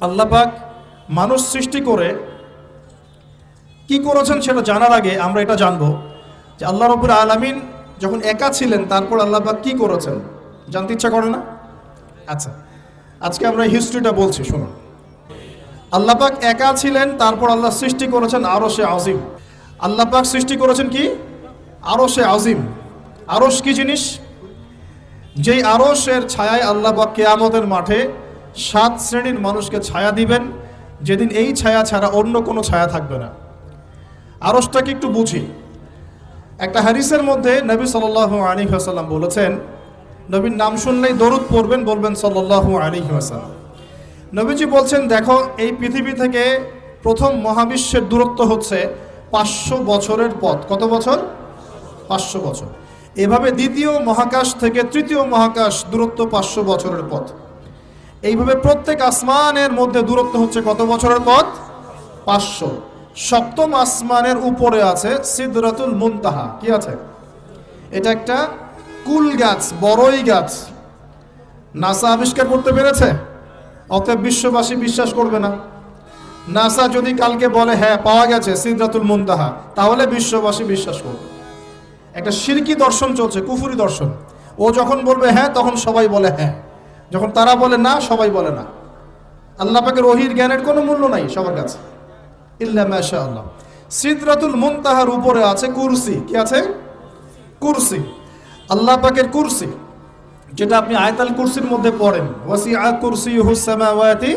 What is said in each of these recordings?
আল্লাহ পাক মানুষ সৃষ্টি করে কি করেছেন সেটা জানার আগে আমরা এটা জানব যে আল্লাহ রবুল আলমিন যখন একা ছিলেন, তারপর আল্লাহ পাক কি করেছেন? জানতে ইচ্ছা করে না? আচ্ছা আজকে আমরা হিস্ট্রিটা বলছি, শুনুন। আল্লাহ পাক একা ছিলেন, তারপর আল্লাহ সৃষ্টি করেছেন আরও সে আজিম। আল্লাহ পাক সৃষ্টি করেছেন কি? আরও সে আজিম। আরস কি জিনিস? যেই আরসের ছায়ায় আল্লাহ পাক কেয়ামতের মাঠে সাত শ্রেণির মানুষকে ছায়া দিবেন। যেদিন এই ছায়া ছাড়া অন্য কোনো ছায়া থাকবে না। আরসটাকে একটু বুঝি। একটা হারিসের মধ্যে নবী সাল আলী আসাল্লাম বলেছেন, নবীর নাম শুনলেই দরুদ পড়বেন বলবেন সাল্লাহ আলী আসাল্লাম নবীজি বলছেন, দেখো, এই পৃথিবী থেকে প্রথম মহাবিশ্বের দূরত্ব হচ্ছে পাঁচশো বছরের পথ। কত বছর? পাঁচশো বছর। এভাবে দ্বিতীয় মহাকাশ থেকে তৃতীয় মহাকাশ দূরত্ব পাঁচশো বছরের পথ। এইভাবে প্রত্যেক আসমানের মধ্যে দূরত্ব হচ্ছে কত বছরের পথ? পাঁচশো। সপ্তম আসমানের উপরে আছে সিদরাতুল মুনতাহা। কি আছে? এটা একটা কুল গাছ, বড়ই গাছ। নাসা আবিষ্কার করতে পেরেছে? অতএব বিশ্ববাসী বিশ্বাস করবে না। নাসা যদি কালকে বলে হ্যাঁ পাওয়া গেছে সিদরাতুল মুনতাহা, তাহলে বিশ্ববাসী বিশ্বাস করবে। একটা সিরকি দর্শন চলছে, কুফুরি দর্শন। ও যখন বলবে হ্যাঁ তখন সবাই বলে হ্যাঁ। যখন তারা বলে না, সবাই বলে না। আল্লাহ পাকের ওহির জ্ঞানের কোনো মূল্য নাই সবার কাছে। ইল্লা মাশা আল্লাহ সিদরাতুল মুনতাহার উপরে আছে কুরসি। কি আছে? কুরসি। আল্লাহ পাকের কুরসি, যেটা আপনি আয়তাল কুরসির মধ্যে পড়েন। ওয়াসি আ কুরসি হুসামাওয়াতি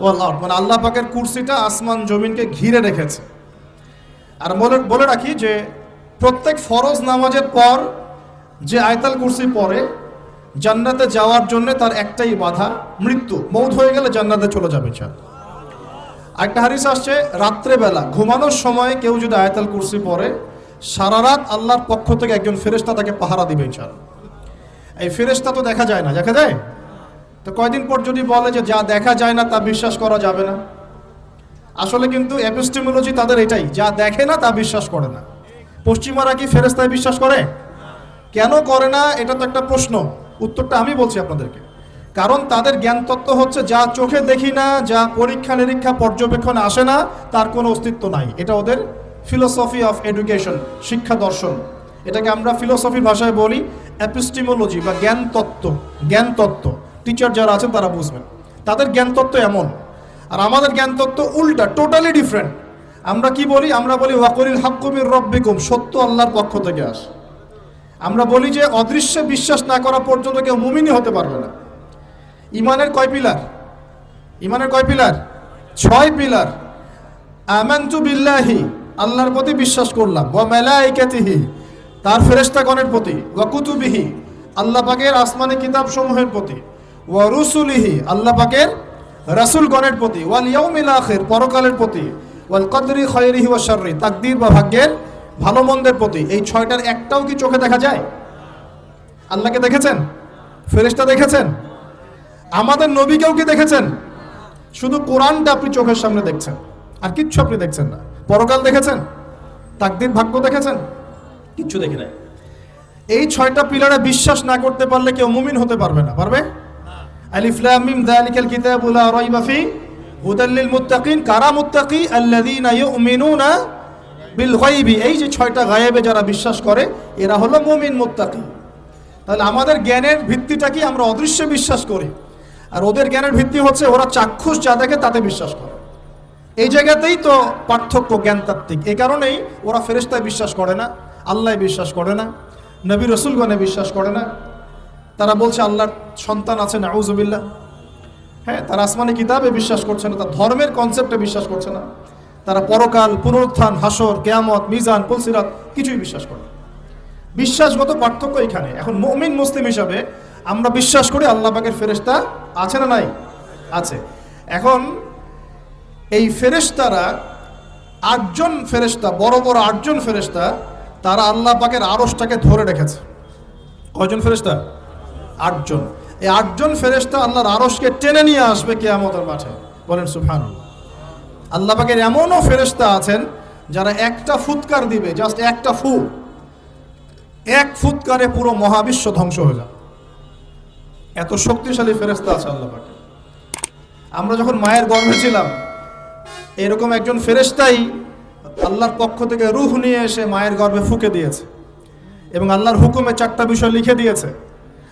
ওয়াল আরদ। মানে আল্লাহ পাকের কুরসিটা আসমান জমিনকে ঘিরে রেখেছে। আর বলে বলে রাখি যে, প্রত্যেক ফরজ নামাজের পর যে আয়তাল কুরসি পড়ে জান্নাতে যাওয়ার জন্য তার একটাই বাধা, মৃত্যু। মৌত হয়ে গেলে জান্নাতে চলে যাবে চাল একটা হারিস আসছে, রাত্রেবেলা, ঘুমানোর সময় কেউ যদি আয়তাল কুরসি পরে সারা রাত আল্লাহর পক্ষ থেকে একজন ফেরেশতা তাকে পাহারা দিবে চাল এই ফেরেশতা তো দেখা যায় না, দেখা যায়? তো কয়দিন পর যদি বলে যে যা দেখা যায় না, তা বিশ্বাস করা যাবে না। আসলে কিন্তু এপিস্টেমোলজি তাদের এটাই, যা দেখে না, তা বিশ্বাস করে না। পশ্চিমারা কি ফেরেস্তায় বিশ্বাস করে? কেন করে না? এটা তো একটা প্রশ্ন। উত্তরটা আমি বলছি আপনাদেরকে। কারণ তাদের জ্ঞান তত্ত্ব হচ্ছে, যা চোখে দেখি না, যা পরীক্ষা নিরীক্ষা পর্যবেক্ষণ আসে না, তার কোনো অস্তিত্ব নাই। এটা ওদের ফিলোসফি অফ এডুকেশন শিক্ষা দর্শন। এটাকে আমরা ফিলোসফির ভাষায় বলি অ্যাপিস্টিমোলজি বা জ্ঞান তত্ত্ব জ্ঞান তত্ত্ব টিচার যারা আছেন, তারা বুঝবেন। তাদের জ্ঞান তত্ত্ব এমন। আর আমাদের জ্ঞান তত্ত্ব উল্টা টোটালি ডিফারেন্ট আমরা কি বলি? আমরা বলি ওয়াকরিল হাক্কুমির রব্বিকুম সত্য আল্লাহর পক্ষ থেকে আসে। আমরা বলি যে অদৃশ্যে বিশ্বাস না করা পর্যন্ত কেউ মুমিনই হতে পারবে না। ইমানের কয় পিলার? ইমানের কয় পিলার? ছয় পিলার। আমানতু বিল্লাহি, আল্লাহর প্রতি বিশ্বাস করলাম। ওয়া মালাইকাতিহি, তার ফেরেশতাগণের প্রতি। ওয়া কুতুবিহি, আল্লাহ পাকের আসমানি কিতাব সমূহের প্রতি। ও রুসুলিহি, আল্লাহ পাকের রাসূলগণের প্রতি। ওয়াল ইয়াউমিল আখির, পরকালের প্রতি। ওয়াল কদরি খায়রিহি ওয়া শাররি, তাকদীর বা ভাগ্যের ভালো মন্দের প্রতি এই ছয়টার একটাও কি চোখে দেখা যায়? আল্লাহকে দেখেছেন? ফেরেশতা দেখেছেন? আমাদের নবীকেও কি দেখেছেন? শুধু কোরআনটা আপনি চোখের সামনে দেখছেন, আর কিচ্ছু আপনি দেখছেন না। পরকাল দেখেছেন? তাকদির ভাগ্য দেখেছেন? কিচ্ছু দেখি নাই। এই ছয়টা পিলারে বিশ্বাস না করতে পারলে কেউ মুমিন হতে পারবে না, পারবে? আলিফ লাম মিম যালিকাল কিতাবু লা রাইবা ফি, হুদাল লিল মুত্তাকিন, কারা মুত্তাকি? আল্লাযীনা ইউমিনুনা বিল গায়বি, এই যে ছয়টা গায়েবে যারা বিশ্বাস করে, এরা হলো মুমিন মুত্তাকি। তাহলে আমাদের জ্ঞানের ভিত্তিটা কি? আমরা অদৃশ্যে বিশ্বাস করি। আর ওদের জ্ঞানের ভিত্তি হচ্ছে ওরা চাক্ষুষ যা দেখে তাতে বিশ্বাস করে। এই জায়গাতেই তো পার্থক্য জ্ঞানতাত্ত্বিক। এ কারণেই ওরা ফেরেস্তায় বিশ্বাস করে না আল্লাহ বিশ্বাস করে না, নবী রসুলগণে বিশ্বাস করে না। তারা বলছে, আল্লাহর সন্তান আছে না আউজবিল্লা হ্যাঁ তারা আসমানি কিতাবে বিশ্বাস করছে না, তার ধর্মের কনসেপ্টে বিশ্বাস করছে না। তারা পরকাল, পুনরুত্থান, হাসর, কেয়ামত, মিজান পুলসিরাত কিছুই বিশ্বাস করে। বিশ্বাসগত পার্থক্য এখানে। এখন মমিন মুসলিম হিসাবে আমরা বিশ্বাস করি আল্লাহ পাকের ফেরেস্তা আছে না নাই? আছে। এখন এই ফেরেশতারা আটজন ফেরেশতা, বড় বড় আটজন ফেরেশতা, তারা আল্লাহ পাকের আড়সটাকে ধরে রেখেছে। কয়জন ফেরেশতা? আটজন। এই আটজন ফেরেশতা আল্লাহর আড়সকে টেনে নিয়ে আসবে কেয়ামতের মাঠে। বলেন সুফান আল্লাহ পাকের এমনও ফেরেশতা আছেন যারা একটা ফুৎকার দিবে জাস্ট একটা ফু। এক ফুৎকারে পুরো মহাবিশ্ব ধ্বংস হয়ে যাবে। এত শক্তিশালী ফেরেশতা আছে আল্লাহ পাকে আমরা যখন মায়ের গর্ভে ছিলাম, এরকম একজন ফেরেশতাই আল্লাহর পক্ষ থেকে রুহ নিয়ে এসে মায়ের গর্ভে ফুকে দিয়েছে এবং আল্লাহর হুকুমে চারটা বিষয় লিখে দিয়েছে।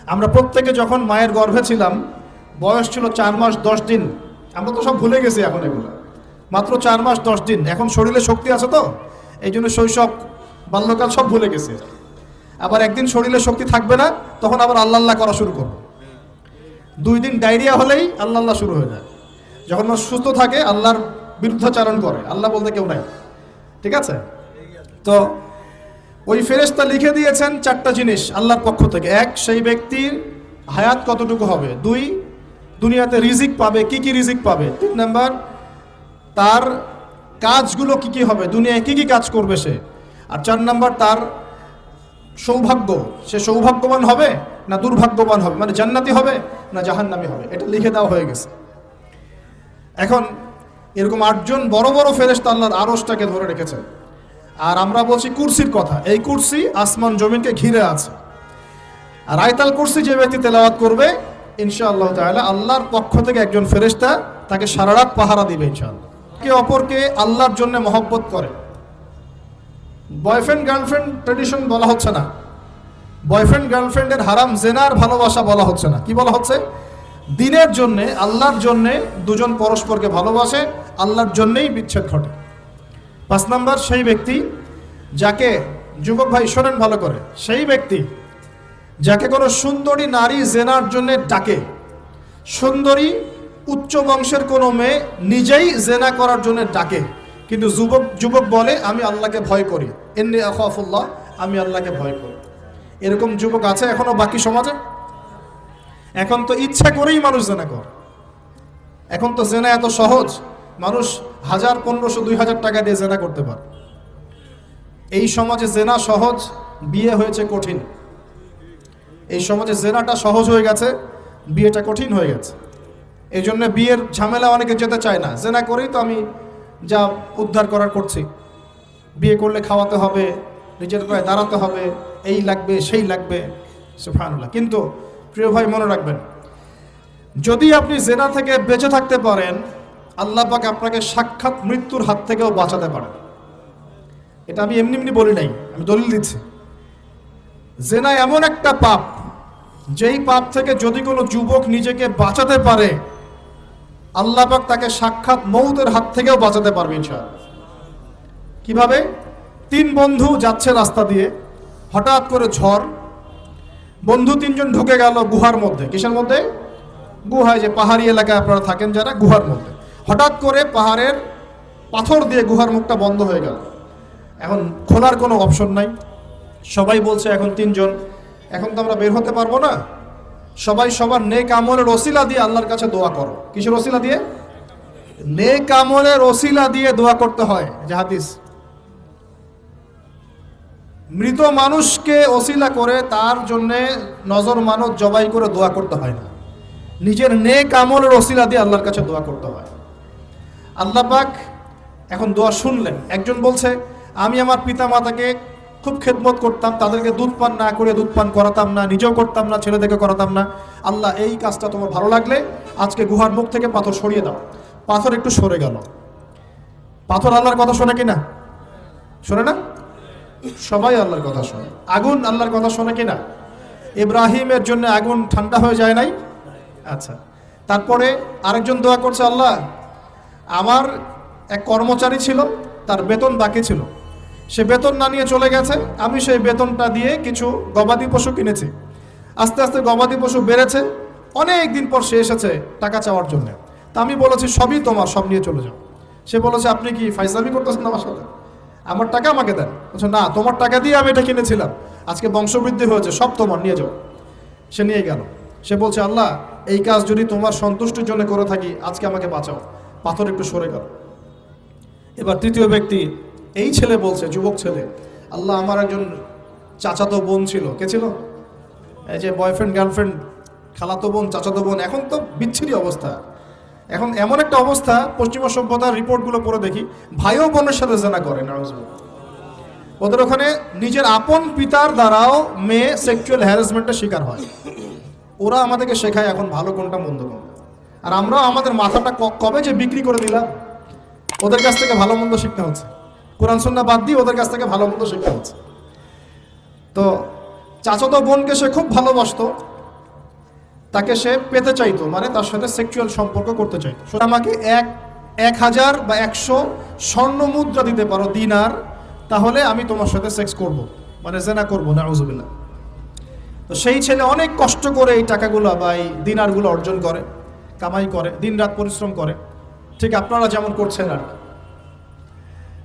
আমরা প্রত্যেকে যখন মায়ের গর্ভে ছিলাম, বয়স ছিল চার মাস দশ দিন। আমরা তো সব ভুলে গেছি এখন এগুলো। মাত্র চার মাস, দশ দিন। এখন শরীরে শক্তি আছে তো? এই জন্য শৈশব, বাল্যকাল সব ভুলে গেছে। আবার একদিন শরীরে শক্তি থাকবে না, তখন আবার আল্লাহ আল্লাহ করা শুরু করব। দুই দিন ডায়রিয়া হলেই আল্লাহ আল্লাহ শুরু হয়ে যায়। যখন সুস্থ থাকে, আল্লাহর বিরুদ্ধাচারণ করে। আল্লাহ বলতে কেউ নাই। ঠিক আছে? তো ওই ফেরেশতা লিখে দিয়েছেন চারটা জিনিস আল্লাহর পক্ষ থেকে। এক, সেই ব্যক্তির হায়াত কতটুকু হবে? দুই, দুনিয়াতে রিজিক পাবে, কি কি রিজিক পাবে? তিন নাম্বার তার কাজগুলো কি কি হবে? দুনিয়ায় কি কি কাজ করবে সে? আর চার নাম্বার, তার সৌভাগ্য, সে সৌভাগ্যবান হবে না দুর্ভাগ্যবান হবে? মানে জান্নাতি হবে না জাহান্নামি হবে? এটা লিখে দেওয়া হয়ে গেছে। এখন এরকম আটজন বড় বড় ফেরেশতা আল্লাহর আরসটাকে ধরে রেখেছে। আর আমরা বলছি কুরসির কথা। এই কুরসি আসমান জমিনকে ঘিরে আছে। আর আয়তাল কুরসি যে ব্যক্তি তেলাওয়াত করবে, ইনশাআল্লাহ তাআলা আল্লাহর পক্ষ থেকে একজন ফেরেশতা তাকে সারা রাত পাহারা দিবে ইনশাআল্লাহ। কে অপরকে আল্লাহর জন্য মহব্বত করে। বয়ফ্রেন্ড, গার্লফ্রেন্ড ট্রেডিশন বলা হচ্ছে না। বয়ফ্রেন্ড, গার্লফ্রেন্ডের হারাম জেনার ভালোবাসা বলা হচ্ছে না। কি বলা হচ্ছে? দিনের জন্যে, আল্লাহর জন্যে দুজন পরস্পরকে ভালোবাসে, আল্লাহর জন্যেই বিচ্ছেদ ঘটে। পাঁচ নাম্বার, সেই ব্যক্তি যাকে, যুবক ভাই, শোনেন ভালো করে, সেই ব্যক্তি যাকে কোনো সুন্দরী নারী জেনার জন্য ডাকে। সুন্দরী উচ্চ বংশের কোনো মেয়ে নিজেই জেনা করার জন্য ডাকে। কিন্তু যুবক যুবক বলে, আমি আল্লাহকে ভয় করি। এমনি আখাফুল্লাহ, আমি আল্লাহকে ভয় করি। এরকম যুবক আছে এখনও বাকি সমাজে? এখন তো ইচ্ছা করেই মানুষ জেনা করে। এখন তো জেনা এত সহজ, মানুষ হাজার, পনেরোশো, দুই হাজার টাকা দিয়ে জেনা করতে পারে। এই সমাজে জেনা সহজ, বিয়ে হয়েছে কঠিন। এই সমাজে জেনাটা সহজ হয়ে গেছে, বিয়েটা কঠিন হয়ে গেছে। এই জন্য বিয়ের ঝামেলা অনেকে যেতে চায় না। জেনা করেই তো আমি যা উদ্ধার করার করছি। বিয়ে করলে খাওয়াতে হবে, নিজের পায়ে দাঁড়াতে হবে, এই লাগবে, সেই লাগবে সুফানুল্লাহ কিন্তু প্রিয় ভাই, মনে রাখবেন, যদি আপনি জেনা থেকে বেঁচে থাকতে পারেন, আল্লাহ পাক আপনাকে সাক্ষাৎ মৃত্যুর হাত থেকেও বাঁচাতে পারেন। এটা আমি এমনি এমনি বলি নাই, আমি দলিল দিচ্ছি। জেনা এমন একটা পাপ, যেই পাপ থেকে যদি কোনো যুবক নিজেকে বাঁচাতে পারে আল্লাহ পাক তাকে সাক্ষাৎ মৌতের হাত থেকেও বাঁচাতে পারবে ইনশাআল্লাহ। কীভাবে? তিন বন্ধু যাচ্ছে রাস্তা দিয়ে, হঠাৎ করে ঝড়, বন্ধু তিনজন ঢুকে গেল গুহার মধ্যে। কিসের মধ্যে? গুহায় যে পাহাড়ি এলাকায় আপনারা থাকেন যারা, গুহার মধ্যে। হঠাৎ করে পাহাড়ের পাথর দিয়ে গুহার মুখটা বন্ধ হয়ে গেল। এখন খোলার কোনো অপশন নাই। সবাই বলছে এখন তিনজন, এখন তো আমরা বের হতে পারব না। সবাই সবার নেক আমলের ওসিলা দিয়ে আল্লাহর কাছে দোয়া করো। কিসের ওসিলা দিয়ে? নেক আমলের ওসিলা দিয়ে দোয়া করতে হয়। যে হাদিস। মৃত মানুষকে ওসিলা করে, তার জন্যে নজর মানত জবাই করে দোয়া করতে হয় না। নিজের নেক আমলের ওসিলা দিয়ে আল্লাহর কাছে দোয়া করতে হয়। আল্লাহ পাক এখন দোয়া শুনলেন। একজন বলছে, আমি আমার পিতা মাতাকে খুব খেদমত করতাম, তাদেরকে দুধ পান না করে দুধ পান করাতাম না, নিজেও করতাম না, ছেলেদেরকে করাতাম না। আল্লাহ, এই কাজটা তোমার ভালো লাগলে আজকে গুহার মুখ থেকে পাথর সরিয়ে দাও। পাথর একটু সরে গেল। পাথর আল্লাহর কথা শোনে কিনা? শোনে না? সবাই আল্লাহর কথা শোনে। আগুন আল্লাহর কথা শোনে কিনা? ইব্রাহিমের জন্য আগুন ঠান্ডা হয়ে যায় নাই? আচ্ছা। তারপরে আরেকজন দোয়া করছে, আল্লাহ, আমার এক কর্মচারী ছিল, তার বেতন বাকি ছিল। সে বেতন না নিয়ে চলে গেছে, আমি সেই বেতনটা দিয়ে কিছু গবাদি পশু কিনেছি। আস্তে আস্তে গবাদি পশু বেড়েছে, অনেক দিন পর সে এসেছে টাকা চাওয়ার জন্য। তা আমি বলেছি, সবই তোমার, সব নিয়ে চলে যাও। সে বলেছে, আপনি কি ফাইজলামি করতেছেন আমার সাথে? আমার টাকা আমাকে দেন। বলছে, না, তোমার টাকা দিয়ে আমি এটা কিনেছিলাম। আজকে বংশবৃদ্ধি হয়েছে, সব তোমার, নিয়ে যাও। সে নিয়ে গেল। সে বলছে, আল্লাহ, এই কাজ যদি তোমার সন্তুষ্টির জন্য করে থাকি, আজকে আমাকে বাঁচাও। পাথর একটু সরে গেল। এবার তৃতীয় ব্যক্তি এই ছেলে বলছে, যুবক ছেলে, আল্লাহ আমার একজন চাচাতো বোন ছিল। কে ছিল? এই যে বয়ফ্রেন্ড গার্লফ্রেন্ড খালাতো বোন, চাচাতো বোন, এখন তো বিচ্ছিরি অবস্থা। এখন এমন একটা অবস্থা, পশ্চিমা সভ্যতার রিপোর্টগুলো পড়ে দেখি ভাইও বোনের সাথে জানা করে। ওদের ওখানে নিজের আপন পিতার দ্বারাও মেয়ে সেক্সুয়াল হ্যারাসমেন্টের শিকার হয়। ওরা আমাদেরকে শেখায় এখন ভালো কোনটা, মন্দ কোনটা। আর আমরাও আমাদের মাথাটা কবে যে বিক্রি করে দিলাম, ওদের কাছ থেকে ভালো মন্দ শিখতে হচ্ছে। কোরআন সন্না বাদ দিয়ে ওদের কাছ থেকে ভালো মন্দ শিখতে হচ্ছে। তো চাচাতো বোনকে সে খুব ভালোবাসতো। তাকে সে পেতে চাইতো মানে তার সাথে সেক্সুয়াল সম্পর্ক করতে চাইতো। আমাকে এক এক হাজার বা একশো স্বর্ণ মুদ্রা দিতে পারো, দিনার, তাহলে আমি তোমার সাথে সেক্স করব। মানে জেনা করব না আউজুবিল্লাহ তো সেই ছেলে অনেক কষ্ট করে এই টাকাগুলো বা এই দিনারগুলো অর্জন করে, কামাই করে, দিনরাত পরিশ্রম করে। ঠিক আপনারা যেমন করছেন আর কি।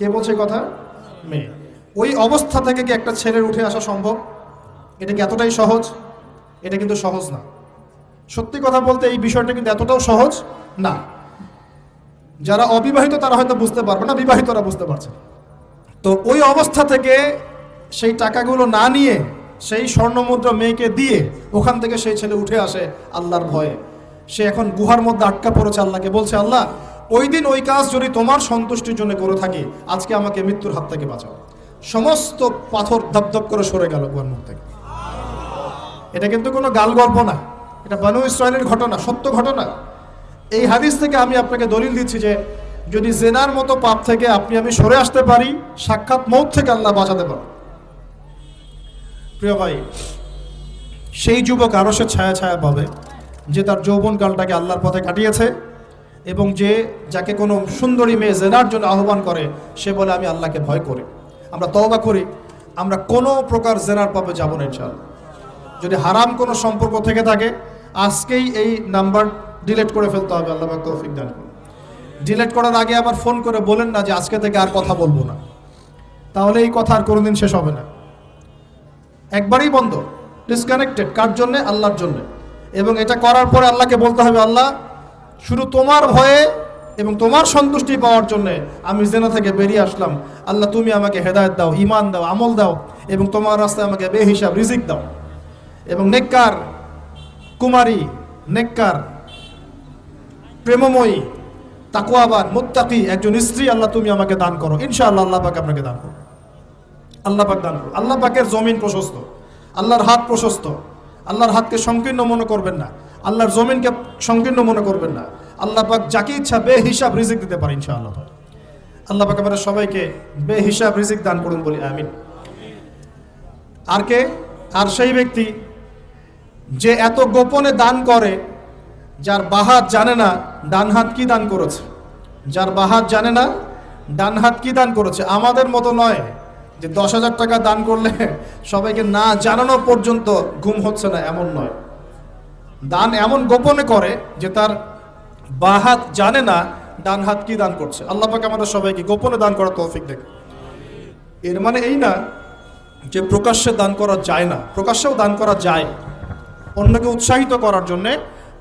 কে বলছে কথা? মেয়ে ওই অবস্থা থেকে কি একটা ছেলের উঠে আসা সম্ভব? এটা কি এতটাই সহজ? এটা কিন্তু সহজ না। সত্যি কথা বলতে এই বিষয়টা কিন্তু এতটাও সহজ না। যারা অবিবাহিত তারা হয়তো বুঝতে পারবে না বিবাহিতরা বুঝতে পারছে তো ওই অবস্থা থেকে সেই টাকাগুলো না নিয়ে সেই স্বর্ণমুদ্রা মেয়েকে দিয়ে ওখান থেকে সেই ছেলে উঠে আসে আল্লাহর ভয়ে। সে এখন গুহার মধ্যে আটকা পড়েছে আল্লাহকে। বলছে আল্লাহ ওই দিন ওই কাজ যদি তোমার সন্তুষ্টির জন্য করে থাকি, আজকে আমাকে মৃত্যুর হাত থেকে বাঁচাও। সমস্ত পাথর ধপধপ করে সরে গেল গুহার মুখ থেকে। এটা কিন্তু কোনো গাল গল্প না। এটা বানু ইসরায়েলের ঘটনা, সত্য ঘটনা। এই হাদিস থেকে আমি আপনাকে দলিল দিচ্ছি যে, যদি জেনার মতো পাপ থেকে আপনি আমি সরে আসতে পারি, সাক্ষাৎ মৌত থেকে আল্লাহ বাঁচাতে পারে প্রিয় ভাই, সেই যুবক আরও সে ছায়া ছায়া পাবে যে তার যৌবনকালটাকে আল্লাহর পথে কাটিয়েছে। এবং যে যাকে কোনো সুন্দরী মেয়ে জেনার জন্য আহ্বান করে, সে বলে, আমি আল্লাহকে ভয় করি। আমরা তওবা করি। আমরা কোনো প্রকার জেনার পাবে যাব না, ইনশাআল্লাহ। যদি হারাম কোনো সম্পর্ক থেকে থাকে, আজকেই এই নাম্বার ডিলেট করে ফেলতে হবে। আল্লাহ তৌফিক দান ডিলিট করার আগে আবার ফোন করে বলেন না যে, আজকে থেকে আর কথা বলব না। তাহলে এই কথা আর কোনোদিন শেষ হবে না। একবারই বন্ধ ডিসকানেক্টেড কার জন্যে? আল্লাহর জন্য। এবং এটা করার পরে আল্লাহকে বলতে হবে, আল্লাহ শুধু তোমার ভয়ে এবং তোমার সন্তুষ্টি পাওয়ার জন্য আমি জেনা থেকে বেরিয়ে আসলাম। আল্লাহ, তুমি আমাকে হেদায়ত দাও ইমান দাও, আমল দাও এবং তোমার রাস্তায় আমাকে বেহিসাব, রিজিক দাও। এবং নেককার কুমারী, নেককার প্রেমময়ী তাকুয়াবান মুত্তাকি একজন স্ত্রী আল্লাহ, তুমি আমাকে দান করো। ইনশাআল্লাহ আল্লাহ পাক আপনাকে দান করো আল্লাহ পাক দান করো আল্লাহ পাকের জমিন প্রশস্ত। আল্লাহর হাত প্রশস্ত। আল্লাহর হাতকে সংকীর্ণ মনে করবেন না। আল্লাহর জমিনকে সংকীর্ণ মনে করবেন না। আল্লাহ পাক যাকে ইচ্ছা বে হিসাব রিজিক দিতে পারে ইনশাআল্লাহ। আল্লাহ পাক আমাদের সবাইকে বে হিসাব রিজিক দান করুন বলি, আমিন। আর কে? আর সেই ব্যক্তি যে এত গোপনে দান করে, যার বাহাত জানে না ডান হাত কি দান করেছে। যার বাহাত জানে না ডান হাত কি দান করেছে। আমাদের মতো নয় যে দশ হাজার টাকা দান করলে সবাইকে না জানানো পর্যন্ত ঘুম হচ্ছে না, এমন নয়। দান এমন গোপনে করে যে তার বাহাত জানে না, ডান হাত কি দান করছে। আল্লাহ পাক আমাদের সবাইকে গোপনে দান করার তৌফিক দেখে এর মানে এই না যে প্রকাশ্যে দান করা যায় না, প্রকাশ্যেও দান করা যায়। অন্যকে উৎসাহিত করার জন্য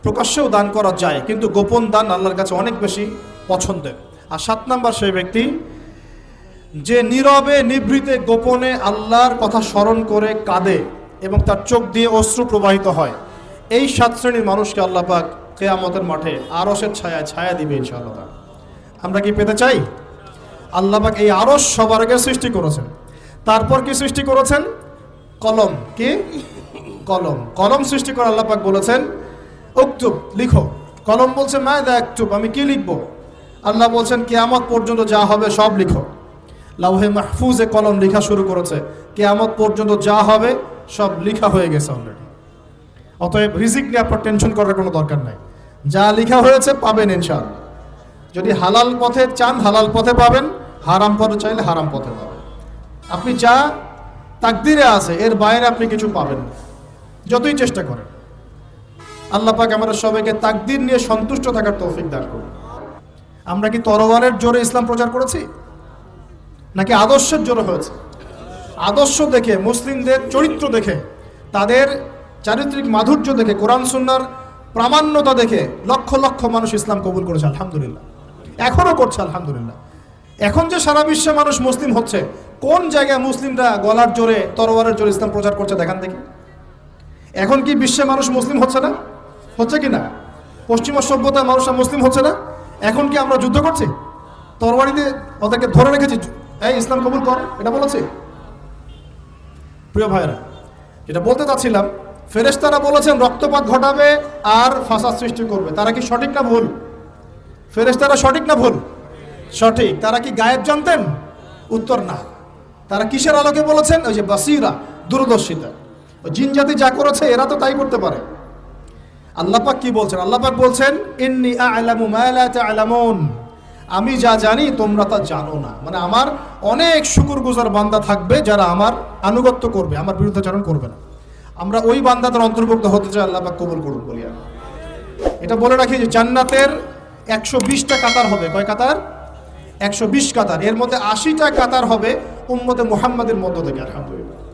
প্রকাশ্যেও দান করা যায়, কিন্তু গোপন দান আল্লাহর কাছে অনেক বেশি পছন্দের। আর সাত নাম্বার সেই ব্যক্তি, যে নীরবে, নিভৃতে, গোপনে আল্লাহর কথা স্মরণ করে কাঁদে এবং তার চোখ দিয়ে অশ্রু প্রবাহিত হয়। এই সাত শ্রেণির মানুষকে আল্লাহ পাক কেয়ামতের মাঠে আরসের ছায়া ছায়া দিবে ইনশাআল্লাহ। আমরা কি পেতে চাই? আল্লাহ পাক এই আরস সবার আগে সৃষ্টি করেছেন। তারপর কি সৃষ্টি করেছেন? কলম। কি? কলম। কলম সৃষ্টি করে আল্লাহ পাক বলেছেন, উক্তুব লিখো। কলম বলছে মায় দা একটুব আমি কি লিখব? আল্লাহ বলছেন, কেয়ামত পর্যন্ত যা হবে সব লিখো। লাউহে মাহফুজে কলম লেখা শুরু করেছে, কেয়ামত পর্যন্ত যা হবে সব লেখা হয়ে গেছে অলরেডি অতএব রিজিক নিয়ে আপনার টেনশন করার কোনো দরকার নাই। যা লেখা হয়েছে পাবেন ইনশাআল্লাহ যদি হালাল পথে চান, হালাল পথে পাবেন, হারাম পথে চাইলে হারাম পথে পাবেন। আপনি যা তাকদিরে আছে, এর বাইরে আপনি কিছু পাবেন না। যতই চেষ্টা করেন। আল্লাহ পাক আমাদের সবাইকে তাকদির নিয়ে সন্তুষ্ট থাকার তৌফিক দান করুন। আমরা কি তরোয়ারের জোরে ইসলাম প্রচার করেছি? নাকি আদর্শের জোরে হয়েছে? আদর্শ দেখে, মুসলিমদের চরিত্র দেখে, তাদের চারিত্রিক মাধুর্য দেখে, কোরআন, সুন্নার প্রামাণ্যতা দেখে লক্ষ লক্ষ মানুষ ইসলাম কবুল করেছে, আলহামদুলিল্লাহ। এখনও করছে, আলহামদুলিল্লাহ। এখন যে সারা বিশ্বে মানুষ মুসলিম হচ্ছে, কোন জায়গায় মুসলিমরা গলার জোরে, তরোয়ারের জোরে ইসলাম প্রচার করছে, দেখান দেখি। এখন কি বিশ্বে মানুষ মুসলিম হচ্ছে না? হচ্ছে কি না? পশ্চিমা সভ্যতায় মানুষরা মুসলিম হচ্ছে না? এখন কি আমরা যুদ্ধ করছি? তরবারি দিয়ে ওদেরকে ধরে রেখেছি? এই, ইসলাম কবুল কর, এটা বলেছে। প্রিয় ভাইরা যেটা বলতে চাচ্ছিলাম ফেরেশতারা বলেছেন, রক্তপাত ঘটাবে আর ফাসাদ সৃষ্টি করবে। তারা কি সঠিক না ভুল? ফেরেশতারা সঠিক না ভুল? সঠিক। তারা কি গায়েব জানতেন? উত্তর না। তারা কিসের আলোকে বলেছেন? ওই যে বাসিরা, দূরদর্শিতা। জিন জাতি যা করেছে, এরা তো তাই করতে পারে। আল্লাপাক কি বলছেন? আল্লাপাক বলছেন, ইন্নি আ'লামু মা লা তা'লামুন আমি যা জানি, তোমরা তা জানো না। মানে আমার অনেক শুকুরগুজার বান্দা থাকবে যারা আমার আনুগত্য করবে, আমার বিরুদ্ধাচরণ করবে না। আমরা ওই বান্দাদের অন্তর্ভুক্ত হতে চাই, আল্লাহ কবুল করুন বলি এটা বলে রাখি যে জান্নাতের একশো বিশটা কাতার হবে। কয় কাতার? একশো বিশ কাতার। এর মধ্যে আশিটা কাতার হবে উম্মতে মোহাম্মদের মধ্য থেকে, আলহামদুলিল্লাহ।